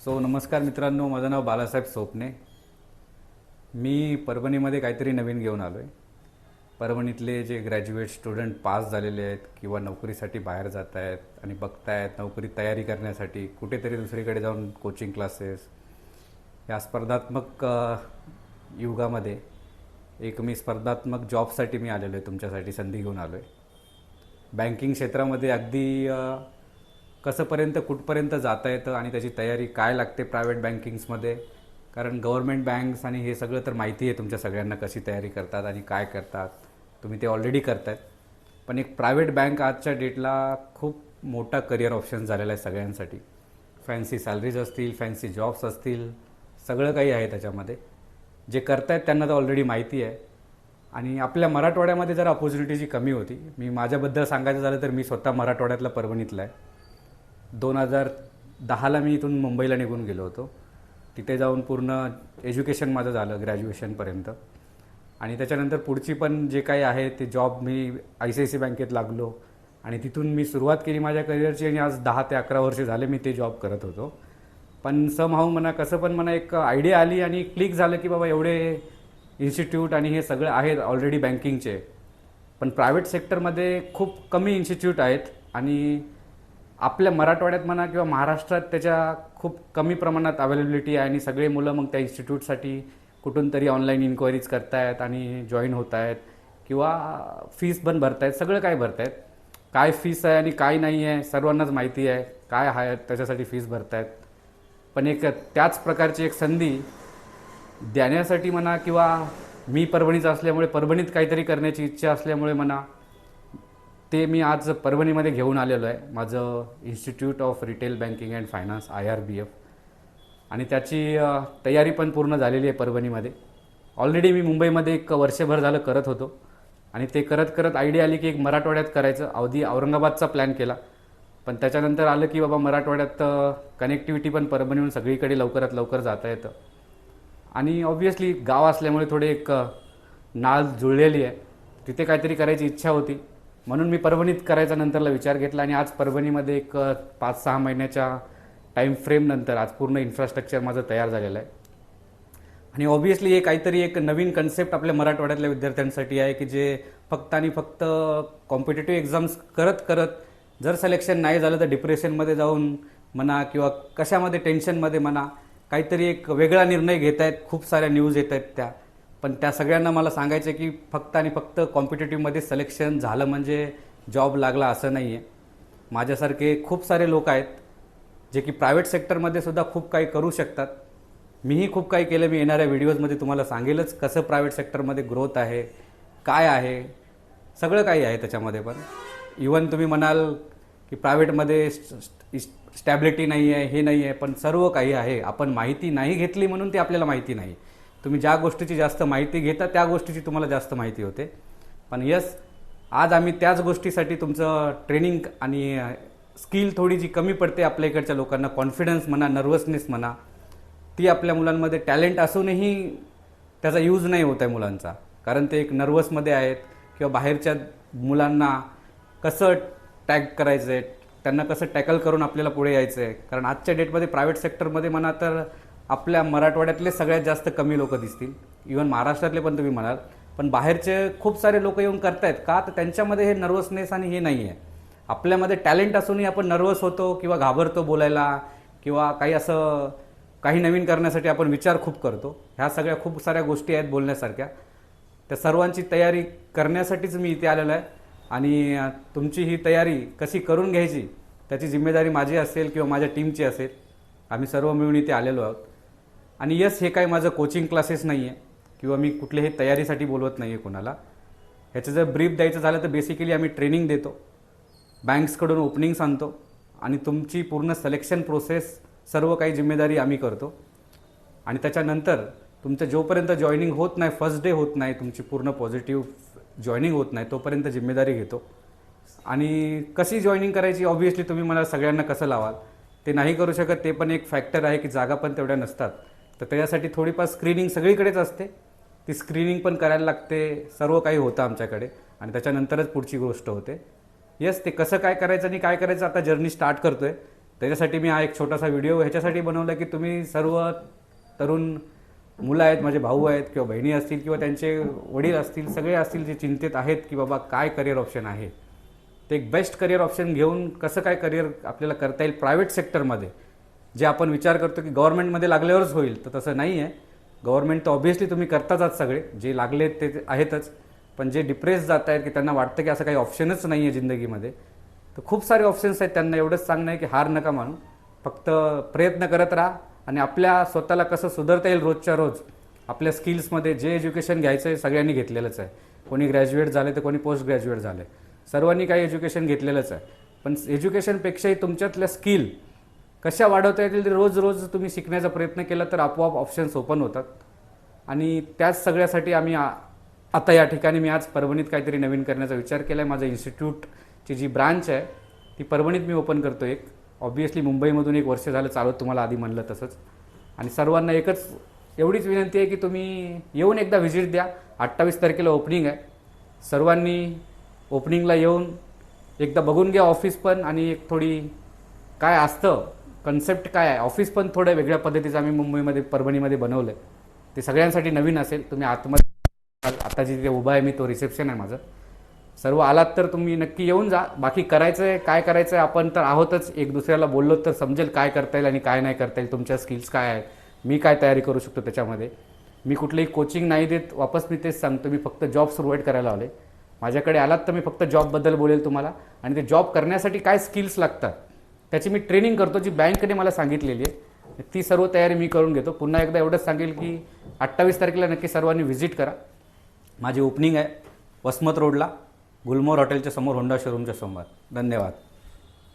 So नमस्कार मित्रांनो माझं नाव बालासाहेब सोपने मी परभणीमध्ये काहीतरी नवीन घेऊन आलो आहे परभणीतले जे ग्रॅज्युएट स्टुडंट पास झालेले आहेत किंवा नोकरीसाठी बाहेर जात आहेत आणि बघतायत नोकरी तयारी करण्यासाठी कुठेतरी दुसरीकडे जाऊन कोचिंग क्लासेस या स्पर्धात्मक युगामध्ये एक मी स्पर्धात्मक जॉबसाठी मी आलेलो आहे तुमच्यासाठी संधी घेऊन आलो आहे बँकिंग क्षेत्रामध्ये अगदी कसंपर्यंत कुठपर्यंत जाता येतं आणि त्याची तयारी काय लागते प्रायव्हेट बँकिंग्समध्ये कारण गव्हर्मेंट बँक्स आणि हे सगळं तर माहिती आहे तुमच्या सगळ्यांना कशी तयारी करतात आणि काय करतात. तुम्ही ते ऑलरेडी करतायत. पण एक प्रायव्हेट बँक आजच्या डेटला खूप मोठा करिअर ऑप्शन झालेला आहे सगळ्यांसाठी. फॅन्सी सॅलरीज असतील फॅन्सी जॉब्स असतील सगळं काही आहे त्याच्यामध्ये. जे करतायत त्यांना तर ऑलरेडी माहिती आहे. आणि आपल्या मराठवाड्यामध्ये जरा ऑपॉर्च्युनिटीची कमी होती. मी माझ्याबद्दल सांगायचं झालं तर मी स्वतः मराठवाड्यातला परभणीतला आहे. दोन हजार दहाला मी इथून मुंबईला निघून गेलो होतो. तिथे जाऊन पूर्ण एज्युकेशन माझं झालं ग्रॅज्युएशनपर्यंत. आणि त्याच्यानंतर पुढची पण जे काही आहे ते जॉब मी आय सी आय सी बँकेत लागलो. आणि तिथून मी सुरुवात केली माझ्या करिअरची आणि आज दहा ते अकरा वर्ष झाले मी ते जॉब करत होतो. पण सम हाऊ म्हणा कसं पण मला एक आयडिया आली आणि क्लिक झालं की बाबा एवढे इन्स्टिट्यूट आणि हे सगळं आहेत ऑलरेडी बँकिंगचे पण प्रायव्हेट सेक्टरमध्ये खूप कमी इन्स्टिट्यूट आहेत आणि आपल्या मराठवाड्यात म्हणा किंवा महाराष्ट्रात त्याच्या खूप कमी प्रमाणात अवेलेबिलिटी आहे आणि सगळे मुलं मग त्या इन्स्टिट्यूटसाठी कुठून तरी ऑनलाईन इन्क्वायरीज करतायत आणि जॉईन होत आहेत किंवा फीस पण भरतायत सगळं काय भरतायत. काय फीस आहे आणि काय नाही आहे सर्वांनाच माहिती आहे काय आहे त्याच्यासाठी फीस भरतायत. पण एक त्याच प्रकारची एक संधी देण्यासाठी म्हणा किंवा मी परभणीचा असल्यामुळे परभणीत काहीतरी करण्याची इच्छा असल्यामुळे म्हणा ते मी आज परभणीमध्ये घेऊन आलेलो आहे. माझं institute of retail banking and finance I R B F आणि त्याची तयारी पण पूर्ण झालेली आहे परभणीमध्ये. ऑलरेडी मी मुंबईमध्ये एक वर्षभर झालं करत होतो. आणि ते करत करत आयडिया आली की एक मराठवाड्यात करायचं. अवधी औरंगाबादचा प्लॅन केला. पण त्याच्यानंतर आलं की बाबा मराठवाड्यात कनेक्टिव्हिटी पण परभणीहून सगळीकडे लवकरात लवकर जाता येतं. आणि ऑब्व्हियसली गाव असल्यामुळे थोडे एक नाळ जुळलेली आहे. तिथे काहीतरी करायची इच्छा होती. म्हणून मी परभणीत करायचा नंतरला विचार घेतला आणि आज परभणीमध्ये एक पाच सहा महिन्याच्या टाईम फ्रेम नंतर आज पूर्ण इन्फ्रास्ट्रक्चर माझं तयार झालेलं आहे. आणि ऑब्व्हियसली हे काहीतरी एक नवीन कन्सेप्ट आपल्या मराठवाड्यातल्या विद्यार्थ्यांसाठी आहे की जे फक्त आणि फक्त कॉम्पिटेटिव्ह एक्झाम्स करत करत जर सिलेक्शन नाही झालं तर डिप्रेशनमध्ये जाऊन म्हणा किंवा कशामध्ये टेन्शनमध्ये म्हणा काहीतरी एक वेगळा निर्णय घेत आहेत खूप साऱ्या न्यूज येत आहेत त्या. पण त्या सगळ्यांना मला सांगायचं की फक्त आणि फक्त कॉम्पिटेटिव्हमध्ये सिलेक्शन झालं म्हणजे जॉब लागला असं नाही आहे माझ्यासारखे खूप सारे लोक आहेत जे की प्रायव्हेट सेक्टरमध्ये सुद्धा खूप काही करू शकतात. मीही खूप काही केलं मी येणाऱ्या व्हिडिओजमध्ये तुम्हाला सांगेलच कसं प्रायव्हेट सेक्टरमध्ये ग्रोथ आहे काय आहे सगळं काही आहे त्याच्यामध्ये पण. इवन तुम्ही म्हणाल की प्रायव्हेटमध्ये स्टॅबिलिटी नाही आहे हे नाही आहे पण सर्व काही आहे. आपण माहिती नाही घेतली म्हणून ती आपल्याला माहिती नाही. तुम्ही ज्या गोष्टीची जास्त माहिती घेता त्या गोष्टीची तुम्हाला जास्त माहिती होते. पण यस आज आम्ही त्याच गोष्टीसाठी तुमचं ट्रेनिंग आणि स्किल थोडी जी कमी पडते आपल्या इकडच्या लोकांना कॉन्फिडन्स म्हणा नर्वसनेस म्हणा ती आपल्या मुलांमध्ये टॅलेंट असूनही त्याचा यूज नाही होत आहे मुलांचा. कारण ते एक नर्वसमध्ये आहेत किंवा बाहेरच्या मुलांना कसं टॅग करायचं आहे त्यांना कसं टॅकल करून आपल्याला पुढे यायचं आहे कारण आजच्या डेटमध्ये प्रायव्हेट सेक्टरमध्ये म्हणा तर आपल्या मराठवाड्यातले सगळ्यात जास्त कमी लोक दिसतील. इवन महाराष्ट्रातले पण तुम्ही म्हणाल. पण बाहेरचे खूप सारे लोक येऊन करतायत. का? तर त्यांच्यामध्ये हे नर्वसनेस आणि हे नाही आहे आपल्यामध्ये टॅलेंट असूनही आपण नर्वस होतो किंवा घाबरतो बोलायला किंवा काही असं काही नवीन करण्यासाठी आपण विचार खूप करतो. ह्या सगळ्या खूप साऱ्या गोष्टी आहेत बोलण्यासारख्या. त्या सर्वांची तयारी करण्यासाठीच मी इथे आलेलो आहे. आणि तुमची ही तयारी कशी करून घ्यायची त्याची जिम्मेदारी माझी असेल किंवा माझ्या टीमची असेल आम्ही सर्व मिळून इथे आलेलो आहोत. आणि यस हे काय माझं कोचिंग क्लासेस नाही आहे किंवा मी कुठल्याही तयारीसाठी बोलवत नाही आहे कोणाला. ह्याचं जर ब्रीफ द्यायचं झालं तर बेसिकली आम्ही ट्रेनिंग देतो. बँक्सकडून ओपनिंग्स आणतो आणि तुमची पूर्ण सिलेक्शन प्रोसेस सर्व काही जिम्मेदारी आम्ही करतो. आणि त्याच्यानंतर तुमचं जोपर्यंत जॉईनिंग होत नाही फर्स्ट डे होत नाही तुमची पूर्ण पॉझिटिव्ह जॉईनिंग होत नाही तोपर्यंत जिम्मेदारी घेतो. आणि कशी जॉईनिंग करायची? ऑब्व्हियसली तुम्ही मला सगळ्यांना कसं लावाल? ते नाही करू शकत ते पण एक फॅक्टर आहे की जागा पण तेवढ्या नसतात. तर त्याच्यासाठी थोडीफार स्क्रीनिंग सगळीकडेच असते. ती स्क्रीनिंग पण करायला लागते सर्व काही होतं आमच्याकडे. आणि त्याच्यानंतरच पुढची गोष्ट होते. येस ते कसं काय करायचं आणि काय करायचं आता जर्नी स्टार्ट करतो आहे त्याच्यासाठी मी हा एक छोटासा व्हिडिओ ह्याच्यासाठी बनवला की तुम्ही सर्व तरुण मुलं आहेत माझे भाऊ आहेत किंवा बहिणी असतील किंवा त्यांचे वडील असतील सगळे असतील जे चिंतेत आहेत की बाबा काय करिअर ऑप्शन आहे. ते एक बेस्ट करिअर ऑप्शन घेऊन कसं काय करिअर आपल्याला करता येईल प्रायव्हेट सेक्टरमध्ये जे आपण विचार करतो की गव्हर्नमेंटमध्ये लागल्यावरच होईल तर तसं नाही आहे गव्हर्नमेंट तर ऑब्व्हियसली तुम्ही करताच आहात सगळे जे लागले ते ते आहेतच. पण जे डिप्रेस जात आहेत की त्यांना वाटतं की असं काही ऑप्शनच नाही आहे जिंदगीमध्ये तर खूप सारे ऑप्शन्स आहेत. त्यांना एवढंच सांगणं आहे की हार नका मानू. फक्त प्रयत्न करत राहा आणि आपल्या स्वतःला कसं सुधारता येईल रोजच्या रोज आपल्या स्किल्समध्ये जे एज्युकेशन घ्यायचं आहे सगळ्यांनी घेतलेलंच आहे. कोणी ग्रॅज्युएट झाले तर कोणी पोस्ट ग्रॅज्युएट झाले सर्वांनी काही एज्युकेशन घेतलेलंच आहे. पण एज्युकेशनपेक्षाही तुमच्यातल्या स्किल कशा वाढवता येतील ते रोज रोज तुम्ही शिकण्याचा प्रयत्न केला तर आपोआप ऑप्शन्स ओपन होतात. आणि त्याच सगळ्यासाठी आम्ही आता या ठिकाणी मी आज परभणीत काहीतरी नवीन करण्याचा विचार केला आहे माझं इन्स्टिट्यूटची जी ब्रांच आहे ती परभणीत मी ओपन करतो एक. ऑब्वियसली मुंबईमधून एक वर्ष झालं चालत तुम्हाला आधी म्हणलं तसंच. आणि सर्वांना एकच एवढीच विनंती आहे की तुम्ही येऊन एकदा व्हिजिट द्या. अठ्ठावीस तारखेला ओपनिंग आहे. सर्वांनी ओपनिंगला येऊन एकदा बघून घ्या ऑफिस पण आणि एक थोडी काय असतं कन्सेप्ट काय आहे? ऑफिस पण थोड्या वेगळ्या पद्धतीचं आम्ही मुंबईमध्ये परभणीमध्ये बनवलं आहे ते सगळ्यांसाठी नवीन असेल तुम्ही आतमध्ये आता जिथे उभा आहे मी तो रिसेप्शन आहे माझं. सर्व आलात तर तुम्ही नक्की येऊन जा. बाकी करायचं आहे काय करायचं आहे आपण तर आहोतच. एक दुसऱ्याला बोललो तर समजेल काय करता येईल आणि काय नाही करता येईल. तुमच्या स्किल्स काय आहेत? मी काय तयारी करू शकतो त्याच्यामध्ये? मी कुठलीही कोचिंग नाही देत. वापस मी तेच सांगतो. मी फक्त जॉब प्रोव्हाइड करायला आले माझ्याकडे आलात तर मी फक्त जॉबबद्दल बोलेल तुम्हाला. आणि ते जॉब करण्यासाठी काय स्किल्स लागतात? त्याची मी ट्रेनिंग करतो जी बँकने मला सांगितलेली आहे. ती सर्व तयारी मी करून घेतो. पुन्हा एकदा एवढंच सांगेल की अठ्ठावीस तारखेला नक्की सर्वांनी व्हिजिट करा. माझी ओपनिंग आहे वसमत रोडला गुलमोर हॉटेलच्या समोर होंडा शोरूमच्या समोर. धन्यवाद.